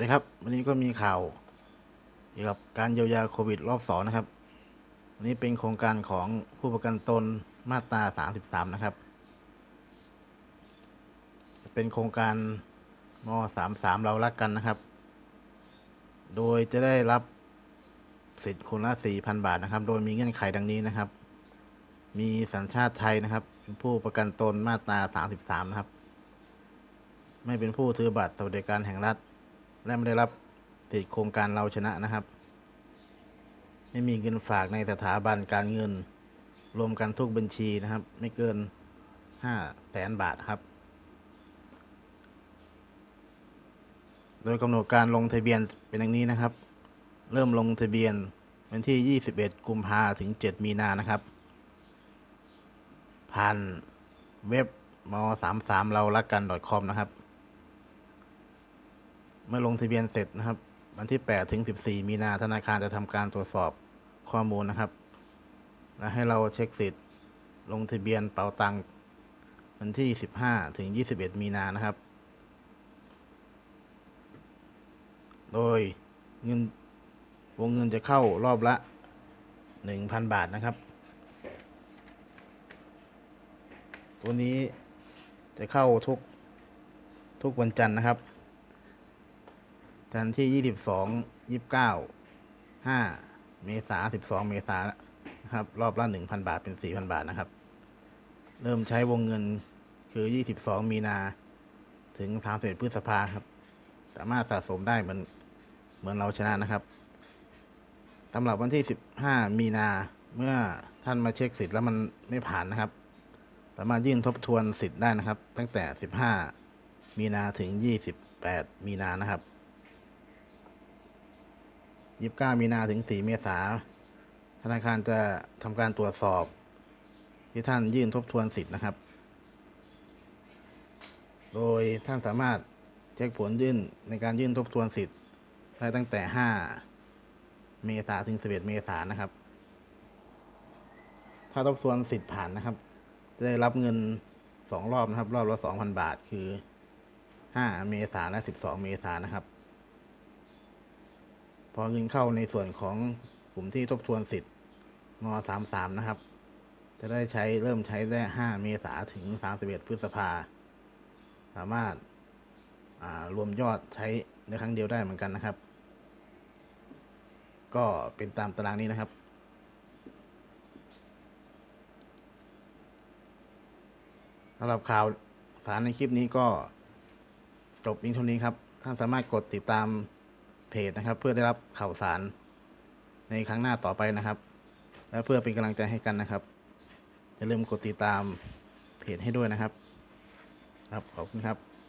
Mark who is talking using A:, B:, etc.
A: ดีครับ วันนี้ก็มีข่าวเกี่ยวกับการเยียวยาโควิดรอบสองนะครับ วันนี้เป็นโครงการของผู้ประกันตนมาตราสามสิบสามนะครับ เป็นโครงการมสามสามเรารักกันนะครับ โดยจะได้รับสิทธิ์คนละสี่พันบาทนะครับ โดยมีเงื่อนไขดังนี้นะครับ มีสัญชาติไทยนะครับเป็นผู้ประกันตนมาตราสามสิบสามนะครับ ไม่เป็นผู้ถือบัตรสวัสดิการแห่งรัฐ และไม่ได้รับสิทธิโครงการเราชนะนะครับ ไม่มีเงินฝากในสถาบันการเงิน รวมกันทุกบัญชีนะครับ ไม่เกินห้าแสนบาทครับ โดยกำหนดการลงทะเบียนเป็นอย่างนี้นะครับ เริ่มลงทะเบียนวันที่ 21 กุมภาถึง 7 มีนานะครับ ผ่านเว็บม33เรารักกัน .com นะครับ เมื่อลงทะเบียนเสร็จนะครับ วันที่ 8 ถึง 14 มีนาธนาคารจะทำการตรวจสอบข้อมูลนะครับ และให้เราเช็คสิทธิ์ ลงทะเบียนเป๋าตังค์วันที่ 15 ถึง 21 มีนานะครับ โดยเงินวงเงินจะเข้ารอบละ 1,000 บาทนะครับ ตัวนี้จะเข้าทุกทุกวันจันทร์นะครับ จันทร์ที่ยี่สิบสองยี่บเก้าห้าเมษาสิบสองเมษานะครับ รอบละหนึ่งพันบาทเป็นสี่พันบาทนะครับ เริ่มใช้วงเงินคือยี่สิบสองมีนาถึงสามสิบพฤษภาครับ สามารถสะสมได้เหมือนเหมือนเราชนะนะครับสำหรับวันที่สิบห้ามีนาเมื่อท่านมาเช็คสิทธิ์แล้วมันไม่ผ่านนะครับ สามารถยื่นทบทวนสิทธิ์ได้นะครับ ตั้งแต่สิบห้ามีนาถึงยี่สิบแปดมีนานะครับ ยี่สิบเก้ามีนาถึงสี่เมษาธนาคารจะทำการตรวจสอบ ที่ท่านยื่นทบทวนสิทธิ์นะครับ โดยท่านสามารถเช็คผลยื่นในการยื่นทบทวนสิทธิ์ได้ตั้งแต่ห้าเมษาถึงสิบเอ็ดเมษานะครับ ถ้าทบทวนสิทธิ์ผ่านนะครับ จะได้รับเงินสองรอบนะครับ รอบละสองพันบาทคือห้าเมษาและสิบสองเมษานะครับ พอเงินเข้าในส่วนของกลุ่มที่ทบทวนสิทธิ์มสามสามนะครับ จะได้ใช้เริ่มใช้ได้ห้าเมษาถึงสามสิบเอ็ดพฤษภา สามารถารวมยอดใช้ในครั้งเดียวได้เหมือนกันนะครับ ก็เป็นตามตารางนี้นะครับสำหรับข่าวสารในคลิปนี้ก็จบเพียงเท่านี้ครับ ท่านสามารถกดติดตาม เพจนะครับ เพื่อได้รับข่าวสารในครั้งหน้าต่อไปนะครับ และเพื่อเป็นกำลังใจให้กันนะครับอย่าลืมกดติดตามเพจให้ด้วยนะครับ ครับขอบคุณครับ